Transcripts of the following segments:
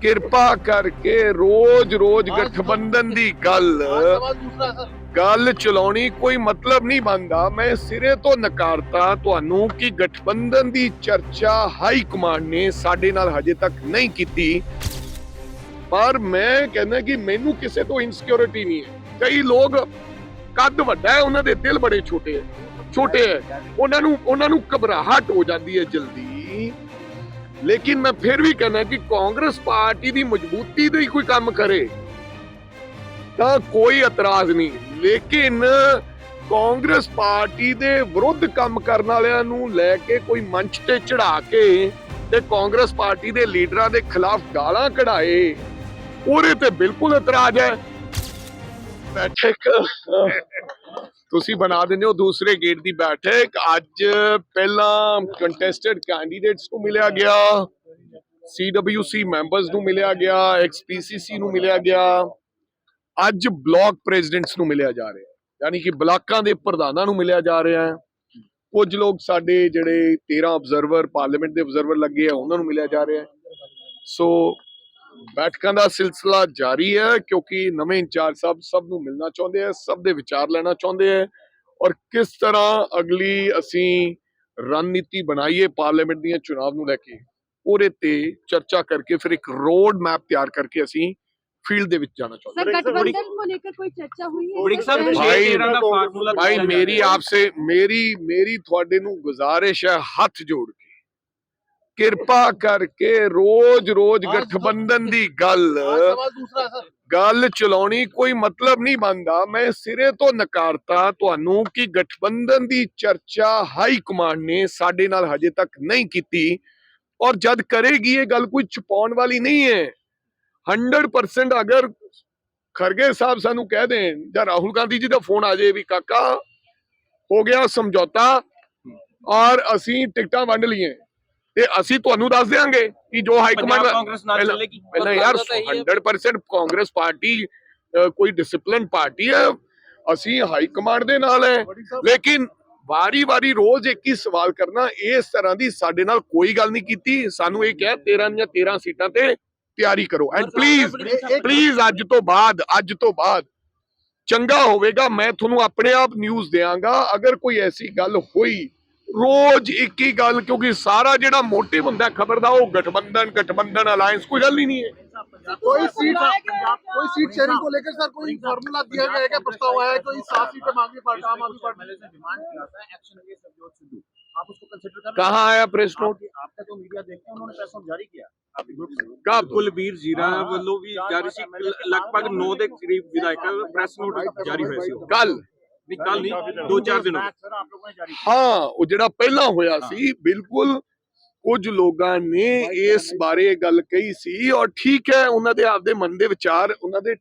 ਕਿਰਪਾ ਕਰਕੇ ਰੋਜ਼-ਰੋਜ਼ ਗਠਬੰਧਨ ਦੀ ਗੱਲ। ਗੱਲ ਚਲਾਉਣੀ ਕੋਈ ਮਤਲਬ ਨਹੀਂ ਬਣਦਾ। ਮੈਂ ਸਿਰੇ ਤੋਂ ਨਕਾਰਤਾ। ਤੁਹਾਨੂੰ ਕਿ ਗਠਬੰਧਨ ਦੀ ਚਰਚਾ ਹਾਈ ਕਮਾਂਡ ਨੇ ਸਾਡੇ ਨਾਲ ਹਜੇ ਤੱਕ ਨਹੀਂ ਕੀਤੀ। ਪਰ ਮੈਂ ਕਹਿੰਦਾ ਕਿ ਮੈਨੂੰ ਕਿਸੇ ਤੋਂ ਇਨਸਿਕਿਉਰਿਟੀ ਨਹੀਂ ਹੈ। ਕਈ ਲੋਕ ਕੱਦ ਵੱਡਾ ਹੈ ਉਹਨਾਂ ਦੇ ਦਿਲ ਬੜੇ ਛੋਟੇ ਹੈ। ਛੋਟੇ ਹੈ। ਉਹਨਾਂ ਨੂੰ ਉਹਨਾਂ ਨੂੰ ਘਬਰਾਹਟ ਹੋ ਜਾਂਦੀ ਹੈ ਜਲਦੀ। ਲੇਕਿਨ ਮੈਂ ਫਿਰ ਵੀ ਕਹਿੰਦਾ ਕਿ ਕਾਂਗਰਸ ਪਾਰਟੀ ਦੀ ਮਜ਼ਬੂਤੀ ਦੇ ਹੀ ਕੋਈ ਕੰਮ ਕਰੇ। ਤਾਂ ਕੋਈ ਇਤਰਾਜ਼ ਨਹੀਂ। ਲੇਕਿਨ ਕਾਂਗਰਸ ਪਾਰਟੀ ਦੇ ਵਿਰੁੱਧ ਕੰਮ ਕਰਨ ਵਾਲਿਆਂ ਨੂੰ ਲੈ ਕੇ ਕੋਈ ਮੰਚ ਤੇ ਚੜਾ ਕੇ ਤੇ ਕਾਂਗਰਸ ਪਾਰਟੀ ਦੇ ਲੀਡਰਾਂ ਦੇ ਖਿਲਾਫ ਗਾਲਾਂ ਕਢਾਏ, ਉਹਦੇ ਤੇ ਬਿਲਕੁਲ ਇਤਰਾਜ਼ ਹੈ। ਬੈਠਕ, ਤੁਸੀਂ ਬਣਾ ਦਿੰਦੇ ਹੋ ਦੂਸਰੇ ਗੇਟ ਦੀ ਬੈਠਕ। ਅੱਜ ਪਹਿਲਾਂ ਕੰਟੈਸਟਡ ਕੈਂਡੀਡੇਟਸ ਨੂੰ ਮਿਲਿਆ ਗਿਆ ਸੀਡਬਲਯੂਸੀ ਮੈਂਬਰਸ ਨੂੰ ਮਿਲਿਆ ਗਿਆ ਐਕਸਪੀਸੀਸੀ ਨੂੰ ਮਿਲਿਆ ਗਿਆ। ਅੱਜ ਬਲਾਕ ਪ੍ਰੈਜ਼ੀਡੈਂਟਸ ਨੂੰ ਮਿਲਿਆ ਜਾ ਰਿਹਾ। ਯਾਨੀ ਕਿ ਬਲਾਕਾਂ ਦੇ ਪ੍ਰਧਾਨਾਂ ਨੂੰ ਮਿਲਿਆ ਜਾ ਰਿਹਾ ਹੈ। ਕੁਝ ਲੋਕ ਸਾਡੇ ਜਿਹੜੇ 13 ਆਬਜ਼ਰਵਰ ਪਾਰਲੀਮੈਂਟ ਦੇ ਆਬਜ਼ਰਵਰ ਲੱਗੇ ਆ, ਉਹਨਾਂ ਨੂੰ ਮਿਲਿਆ ਜਾ ਰਿਹਾ ਹੈ। ਸੋ ਬੈਠਕਾਂ ਦਾ ਸਿਲਸਿਲਾ ਜਾਰੀ ਹੈ ਕਿਉਂਕਿ ਨਵੇਂ ਇੰਚਾਰਜ ਸਾਹਿਬ ਸਭ ਨੂੰ ਮਿਲਣਾ ਚਾਹੁੰਦੇ ਆ ਸਭ ਦੇ ਵਿਚਾਰ ਲੈਣਾ ਚਾਹੁੰਦੇ ਆ ਔਰ ਕਿਸ ਤਰ੍ਹਾਂ ਅਗਲੀ ਅਸੀਂ ਰਣਨੀਤੀ ਬਣਾਈਏ ਪਾਰਲੀਮੈਂਟ ਦੀਆਂ ਚੋਣਾਂ ਨੂੰ ਲੈ ਕੇ ਉਹਦੇ ਤੇ ਚਰਚਾ ਕਰਕੇ ਫਿਰ ਇੱਕ ਰੋਡ ਮੈਪ ਤਿਆਰ ਕਰਕੇ ਅਸੀਂ ਫੀਲਡ ਦੇ ਵਿੱਚ ਜਾਣਾ ਚਾਹੁੰਦੇ ਹਾਂ। ਮੇਰੀ ਆਪਸੇ ਮੇਰੀ ਮੇਰੀ ਤੁਹਾਡੇ ਨੂੰ ਗੁਜ਼ਾਰਿਸ਼ ਹੈ ਹੱਥ ਜੋੜ ਕਿਰਪਾ ਕਰਕੇ ਰੋਜ਼-ਰੋਜ਼ ਗਠਬੰਧਨ ਦੀ ਗੱਲ। ਗੱਲ ਚਲਾਉਣੀ ਕੋਈ ਮਤਲਬ ਨਹੀਂ ਬਣਦਾ। ਮੈਂ ਸਿਰੇ ਤੋਂ ਨਕਾਰਤਾ। ਤੁਹਾਨੂੰ ਕਿ ਗਠਬੰਧਨ ਦੀ ਚਰਚਾ ਹਾਈ ਕਮਾਂਡ ਨੇ ਸਾਡੇ ਨਾਲ ਹਜੇ ਤੱਕ ਨਹੀਂ ਕੀਤੀ। ਔਰ ਜਦ ਕਰੇਗੀ ਇਹ ਗੱਲ ਕੋਈ ਛੁਪਾਉਣ ਵਾਲੀ ਨਹੀਂ ਹੈ। 100% ਅਗਰ ਖਰਗੇ ਸਾਹਿਬ ਸਾਨੂੰ ਕਹਿ ਦੇਣ ਜਾਂ ਰਾਹੁਲ ਗਾਂਧੀ ਜੀ ਦਾ ਫੋਨ ਆ ਜਾਏ ਵੀ ਕਾਕਾ ਹੋ ਗਿਆ ਸਮਝੌਤਾ ਔਰ ਅਸੀਂ ਟਿਕਟਾਂ ਵੰਡ ਲਈਏ ਤੇ ਅਸੀਂ ਤੁਹਾਨੂੰ ਦੱਸ ਦੇਾਂਗੇ ਕਿ ਜੋ ਹਾਈ ਕਮਾਂਡ ਪਹਿਲਾਂ ਯਾਰ 100% ਕਾਂਗਰਸ ਪਾਰਟੀ ਕੋਈ ਡਿਸਪਲਿਨ ਪਾਰਟੀ ਹੈ। ਅਸੀਂ ਹਾਈ ਕਮਾਂਡ ਦੇ ਨਾਲ ਹੈ। ਲੇਕਿਨ ਵਾਰੀ-ਵਾਰੀ ਰੋਜ਼ ਇੱਕ ਹੀ ਸਵਾਲ ਕਰਨਾ ਇਸ ਤਰ੍ਹਾਂ ਦੀ ਸਾਡੇ ਨਾਲ ਕੋਈ ਗੱਲ ਨਹੀਂ ਕੀਤੀ। ਸਾਨੂੰ ਇਹ ਕਿਹਾ 13 ਦੀਆਂ 13 ਸੀਟਾਂ ਤੇ ਤਿਆਰੀ ਕਰੋ। ਐਂਡ ਪਲੀਜ਼ ਪਲੀਜ਼ ਅੱਜ ਤੋਂ ਬਾਅਦ ਅੱਜ ਤੋਂ ਬਾਅਦ ਚੰਗਾ ਹੋਵੇਗਾ। ਮੈਂ ਤੁਹਾਨੂੰ ਆਪਣੇ ਆਪ ਨਿਊਜ਼ ਦੇਵਾਂਗਾ ਅਗਰ ਕੋਈ ਐਸੀ ਗੱਲ ਹੋਈ ਰੋਜ਼ ਇੱਕ ਹੀ ਗੱਲ ਕਿਉਂਕਿ ਸਾਰਾ ਜਿਹੜਾ ਮੋਟਿਵ ਹੁੰਦਾ ਖਬਰ ਦਾ ਉਹ ਗਠਬੰਧਨ ਗਠਬੰਧਨ ਅਲਾਈਅੰਸ ਕੋਈ ਗੱਲ ਹੀ ਨਹੀਂ ਹੈ कोई सीट कोई सीट शेयरिंग को लेकर सर कोई फॉर्मूला दिया गया है क्या प्रस्ताव आया है कोई सात सीटें मांगी पार्टी आम आदमी पार्टी ने डिमांड किया था एक्शन अगेंस्ट नवजोत सिद्धू आप उसको कंसीडर कर कहाँ आया प्रेस नोट आपका जो मीडिया देखते हैं उन्होंने प्रेस नोट जारी किया आपके ग्रुप से कब ਕੁਲਬੀਰ ਜੀਰਾ ਵੱਲੋਂ ਵੀ ਜਾਰੀ ਸੀ ਲਗਭਗ 9 ਦੇ ਕਰੀਬ ਵਿਧਾਇਕਾਂ ਦਾ ਪ੍ਰੈਸ ਨੋਟ ਜਾਰੀ ਹੋਇਆ ਸੀ ਕੱਲ ਨਹੀਂ ਕੱਲ ਨਹੀਂ ਦੋ ਚਾਰ ਦਿਨ ਹੋ ਗਏ सर आप लोगों ने जारी ਹਾਂ ਉਹ ਜਿਹੜਾ ਪਹਿਲਾਂ ਹੋਇਆ ਸੀ ਬਿਲਕੁਲ ਕੁਝ ਲੋਕਾਂ ਨੇ ਇਸ ਬਾਰੇ ਗੱਲ ਕਹੀ ਸੀ ਔਰ ਠੀਕ ਹੈ ਉਹਨਾਂ ਦੇ ਆਪਦੇ ਮਨ ਦੇ ਵਿਚਾਰ ਉਹਨਾਂ ਦੇ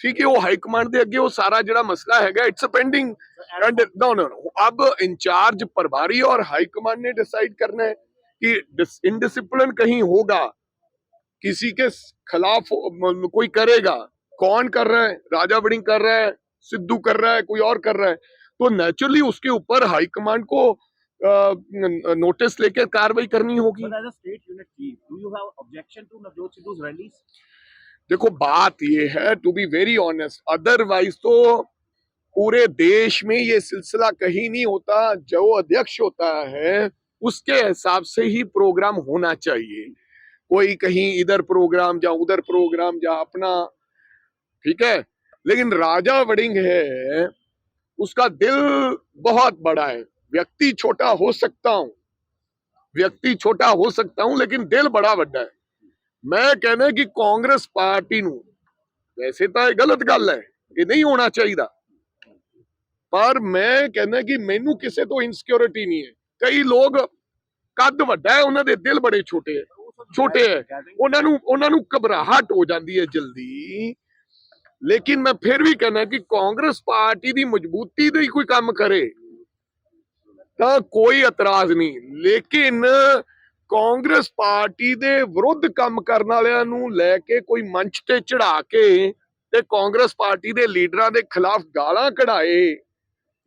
ਠੀਕ ਹੈ ਉਹ ਹਾਈ ਕਮਾਂਡ ਦੇ ਅੱਗੇ ਉਹ ਸਾਰਾ ਜਿਹੜਾ ਮਸਲਾ ਹੈਗਾ it's pending and no no no अब इंचार्ज प्रभारी और हाई कमांड ने डिसाइड करना है कि इनडिसिप्लिन कहीं होगा किसी के खिलाफ म- कोई करेगा कौन कर रहा है राजा वड़िंग कर रहा है सिद्धू कर रहा है कोई और कर रहा है। तो नेचुरली उसके ऊपर हाई कमांड को नोटिस लेकर कार्रवाई करनी होगी? देखो बात ये है to be very honest otherwise तो पूरे देश में ये सिलसिला कहीं नहीं होता जो अध्यक्ष होता है उसके हिसाब से ही प्रोग्राम होना चाहिए। कोई कहीं इधर प्रोग्राम या उधर प्रोग्राम या अपना ठीक है? लेकिन राजा वडिंग है उसका दिल बहुत बड़ा है व्यक्ति छोटा हो सकता हूं व्यक्ति छोटा हो सकता हूं लेकिन दिल बड़ा बड़ा है ਮੈਂ ਕਹਿੰਦਾ ਕਿ ਕਾਂਗਰਸ ਪਾਰਟੀ ਨੂੰ ਵੈਸੇ ਤਾਂ ਇਹ ਗਲਤ ਗੱਲ ਹੈ ਇਹ ਨਹੀਂ ਹੋਣਾ ਚਾਹੀਦਾ ਪਰ ਮੈਂ ਕਹਿੰਦਾ ਕਿ ਮੈਨੂੰ ਕਿਸੇ ਤੋਂ ਇਨਸਿਕਿਉਰਿਟੀ ਨਹੀਂ ਹੈ ਕਈ ਲੋਕ ਕੱਦ ਵੱਡਾ ਹੈ ਉਹਨਾਂ ਦੇ ਦਿਲ ਬੜੇ ਛੋਟੇ ਹੈ ਛੋਟੇ ਹੈ ਉਹਨਾਂ ਨੂੰ ਉਹਨਾਂ ਨੂੰ ਘਬਰਾਹਟ ਹੋ ਜਾਂਦੀ ਹੈ ਜਲਦੀ ਲੇਕਿਨ ਮੈਂ ਫਿਰ ਵੀ ਕਹਿੰਦਾ ਕਿ ਕਾਂਗਰਸ ਪਾਰਟੀ ਦੀ ਮਜ਼ਬੂਤੀ ਦੇ ਹੀ ਕੋਈ ਕੰਮ ਕਰੇ, ਤਾਂ ਕੋਈ ਇਤਰਾਜ਼ ਨਹੀਂ। ਲੇਕਿਨ ਕਾਂਗਰਸ ਪਾਰਟੀ ਦੇ ਵਿਰੁੱਧ ਕੰਮ ਕਰਨ ਵਾਲਿਆਂ ਨੂੰ ਲੈ ਕੇ ਕੋਈ ਮੰਚ ਤੇ ਚੜਾ ਕੇ ਤੇ ਕਾਂਗਰਸ ਪਾਰਟੀ ਦੇ ਲੀਡਰਾਂ ਦੇ ਖਿਲਾਫ ਗਾਲਾਂ ਕਢਾਏ,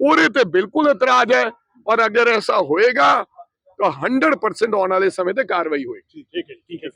ਉਹਦੇ ਤੇ ਬਿਲਕੁਲ ਇਤਰਾਜ਼ ਹੈ। ਔਰ ਅਗਰ ਐਸਾ ਹੋਏਗਾ ਤਾਂ 100% ਆਉਣ ਵਾਲੇ ਸਮੇਂ ਤੇ ਕਾਰਵਾਈ ਹੋਏਗੀ। ਠੀਕ ਹੈ ਠੀਕ ਹੈ।